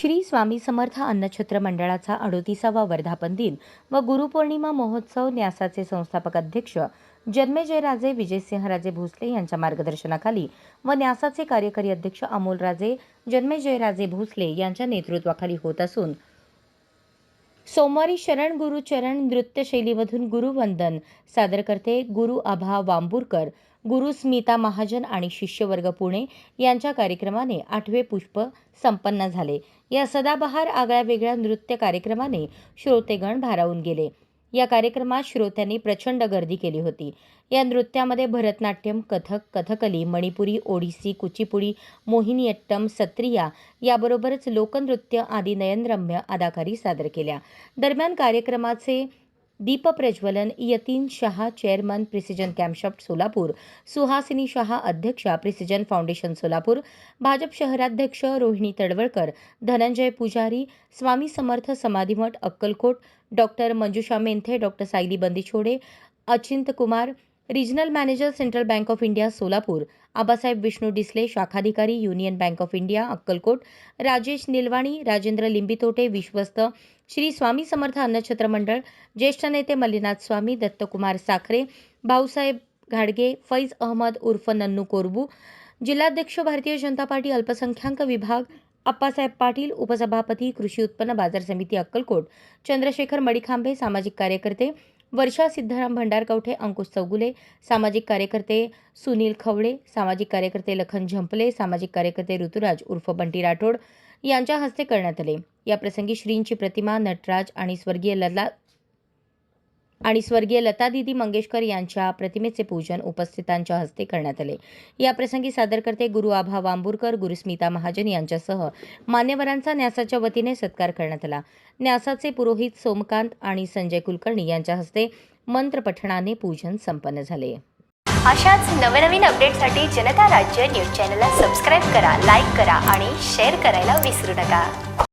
श्री स्वामी समर्थ अन्नछत्र मंडळाचा अडोतीसावा वर्धापन दिन व गुरुपौर्णिमा महोत्सव न्यासाचे संस्थापक अध्यक्ष जन्मेजयराजे विजयसिंहराजे भोसले यांच्या मार्गदर्शनाखाली व न्यासाचे कार्यकारी अध्यक्ष अमोलराजे जन्मेजयराजे भोसले यांच्या नेतृत्वाखाली होत असून सोमवारी शरण गुरुचरण नृत्यशैलीमधून गुरुवंदन सादर करते गुरु आभा वांबूरकर. गुरु स्मिता महाजन आणि शिष्यवर्ग पुणे यांच्या कार्यक्रमाने आठवे पुष्प संपन्न झाले. या सदाबहार आगळ्या वेगळ्या नृत्य कार्यक्रमाने श्रोतेगण भारावून गेले. या कार्यक्रमात श्रोत्यांनी प्रचंड गर्दी केली होती. या नृत्यामध्ये भरतनाट्यम कथक कथकली मणिपुरी ओडिसी कुचिपुडी मोहिनीअट्टम सत्रिया याबरोबरच लोकनृत्य आदी नयनरम्य अदाकारी सादर केल्या. दरम्यान कार्यक्रमाचे दीपप्रज्वलन Yatin Shah chairman precision camshaft Solapur. Suhasini Shah अध्यक्षा, प्रिसिजन फाउंडेशन, सोलापुर। भाजप शहराध्यक्ष, Rohini Tadwalkar Dhananjay Pujari. Swami Samarth समाधिमठ Akkalkot. Doctor Manjusha Menthe doctor Sayali Bandichode. Achint Kumar. Regional manager central bank of India Solapur Abasaheb Vishnu Disale शाखाधिकारी union bank of India Akkalkot. Rajesh Nilwani Rajendra Limbitote विश्वस्त. श्री स्वामी समर्थ अन्नछत्र मंडळ ज्येष्ठ नेते मल्लीनाथ स्वामी दत्तकुमार साखरे भाऊसाहेब घाडगे फैज अहमद उर्फ नन्नू कोरबू. जिल्हाध्यक्ष Bharatiya Janata party अल्पसंख्याक विभाग. अप्पासाहेब पाटील उपसभापती कृषी उत्पन्न बाजार समिती अक्कलकोट. चंद्रशेखर मडिखांबे सामाजिक कार्यकर्ते. वर्षा सिद्धाराम भंडारकवठे अंकुश चौगुले सामाजिक कार्यकर्ते सुनील खवळे सामाजिक कार्यकर्ते लखन झंपले सामाजिक कार्यकर्ते ऋतुराज उर्फ बंटी राठोड यांच्या हस्ते करण्यात आले. याप्रसंगी श्रींची प्रतिमा नटराज आणि स्वर्गीय लला आणि स्वर्गीय लता दिदी मंगेशकर यांच्या प्रतिमेचे पूजन उपस्थितांच्या हस्ते करण्यात आले. या प्रसंगी सादरकर्ते गुरु आभा वांबुरकर गुरुस्मिता महाजन यांच्यासह मान्यवरांचा न्यासाच्या वतीने सत्कार करण्यात आला. न्यासाचे पुरोहित सोमकांत आणि संजय कुलकर्णी यांच्या हस्ते मंत्रपठणाने पूजन संपन्न झाले. अशाच नवनवीन अपडेटसाठी जनता राज्य न्यूज चॅनलला सबस्क्राईब करा लाईक करा आणि शेअर करायला विसरू नका.